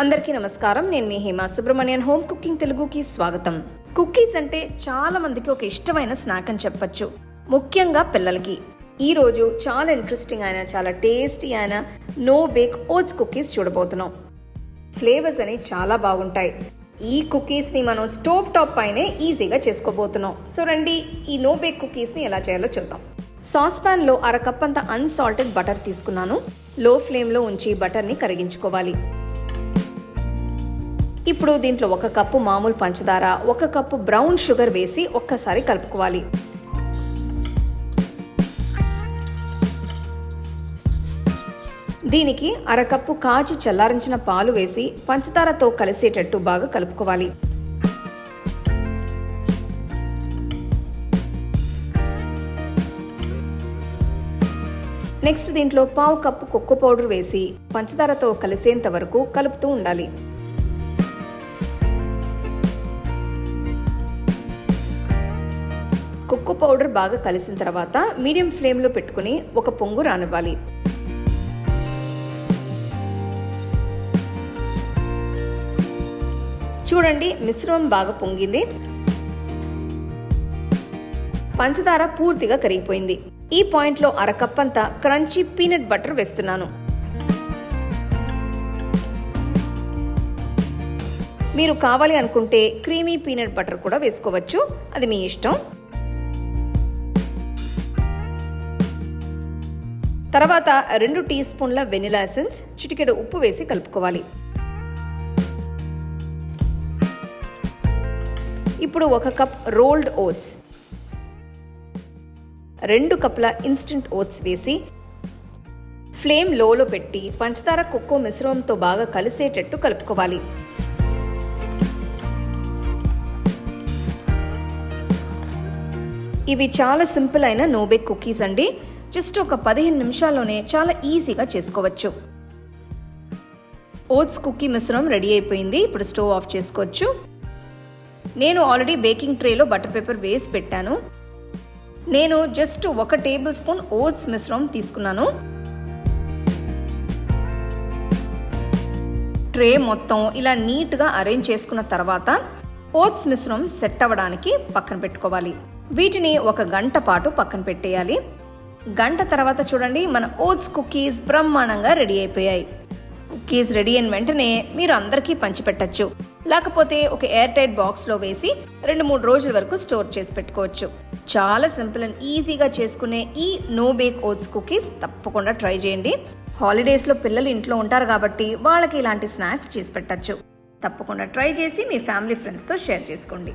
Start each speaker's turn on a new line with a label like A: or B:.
A: అందరికీ నమస్కారం. నేను మీ హేమ సుబ్రహ్మణ్యన్. హోమ్ కుకింగ్ తెలుగుకి స్వాగతం. కుకీస్ అంటే చాలా మందికి ఒక ఇష్టమైన స్నాక్ అని చెప్పచ్చు. ముఖ్యంగా పిల్లలకి. ఈ రోజు చాలా ఇంట్రెస్టింగ్ అయిన చాలా టేస్టీ అయిన నో బేక్ ఓట్స్ కుకీస్ చూడబోతున్నాం. ఫ్లేవర్స్ అనేవి చాలా బాగుంటాయి. ఈ కుకీస్ని మనం స్టోవ్ టాప్ పైనే ఈజీగా చేసుకోబోతున్నాం. సో రండి ఈ నో బేక్ కుకీస్ని ఎలా చేయాలో చూద్దాం. సాస్ ప్యాన్లో అర కప్ అంత అన్సాల్టెడ్ బటర్ తీసుకున్నాను. లో ఫ్లేమ్లో ఉంచి బటర్ని కరిగించుకోవాలి. ఇప్పుడు దీంట్లో ఒక కప్పు మామూలు పంచదార ఒక కప్పు బ్రౌన్ షుగర్ వేసి ఒక్కసారి కలుపుకోవాలి. దీనికి అరకప్పు కాచి చల్లారించిన పాలు వేసి పంచదారతో కలిసేటట్టు బాగా కలుపుకోవాలి. నెక్స్ట్ దీంట్లో పావు కప్పు కొక్కు పౌడర్ వేసి పంచదారతో కలిసేంత వరకు కలుపుతూ ఉండాలి. ఉప్పు పౌడర్ బాగా కలిసిన తర్వాత మీడియం ఫ్లేమ్లో పెట్టుకుని ఒక పొంగు రానివ్వాలి. చూడండి మిశ్రమం బాగా పొంగింది. పంచదార పూర్తిగా కరిగిపోయింది. ఈ పాయింట్లో అరకప్ అంతా క్రంచీ పీనట్ బటర్ వేస్తున్నాను. మీరు కావాలి అనుకుంటే క్రీమీ పీనట్ బటర్ కూడా వేసుకోవచ్చు. అది మీ ఇష్టం. తర్వాత రెండు టీ స్పూన్ల వెనిలా ఎసెన్స్ చిటికెడు ఉప్పు వేసి కలుపుకోవాలి. ఇప్పుడు ఒక కప్ రోల్డ్ ఓట్స్ రెండు కప్ల ఇన్స్టంట్ ఓట్స్ వేసి ఫ్లేమ్ లోలో పెట్టి పంచదార కుక్కో మిశ్రమంతో బాగా కలిసేటట్టు కలుపుకోవాలి. ఇవి చాలా సింపుల్ అయిన నోబేక్ కుకీస్ అండి. జస్ట్ ఒక పదిహేను నిమిషాల్లోనే చాలా ఈజీగా చేసుకోవచ్చు. ఓట్స్ కుకీ మిశ్రమం రెడీ అయిపోయింది. ఇప్పుడు స్టవ్ ఆఫ్ చేసుకోవచ్చు. నేను ఆల్రెడీ బేకింగ్ ట్రేలో బటర్ పేపర్ వేసి పెట్టాను. నేను జస్ట్ ఒక టేబుల్ స్పూన్ ఓట్స్ మిశ్రమం తీసుకున్నాను. ట్రే మొత్తం ఇలా నీట్గా అరేంజ్ చేసుకున్న తర్వాత ఓట్స్ మిశ్రమం సెట్ అవ్వడానికి పక్కన పెట్టుకోవాలి. వీటిని ఒక గంట పాటు పక్కన పెట్టేయాలి. గంట తర్వాత చూడండి మన ఓట్స్ కుకీస్ బ్రహ్మాండంగా రెడీ అయిపోయాయి. కుకీస్ రెడీ అయిన వెంటనే మీరు అందరికీ పంచిపెట్టచ్చు. లేకపోతే ఒక ఎయిర్ టైట్ బాక్స్లో వేసి రెండు మూడు రోజుల వరకు స్టోర్ చేసి పెట్టుకోవచ్చు. చాలా సింపుల్ అండ్ ఈజీగా చేసుకునే ఈ నో బేక్ ఓట్స్ కుకీస్ తప్పకుండా ట్రై చేయండి. హాలిడేస్లో పిల్లలు ఇంట్లో ఉంటారు కాబట్టి వాళ్ళకి ఇలాంటి స్నాక్స్ చేసి పెట్టచ్చు. తప్పకుండా ట్రై చేసి మీ ఫ్యామిలీ ఫ్రెండ్స్తో షేర్ చేసుకోండి.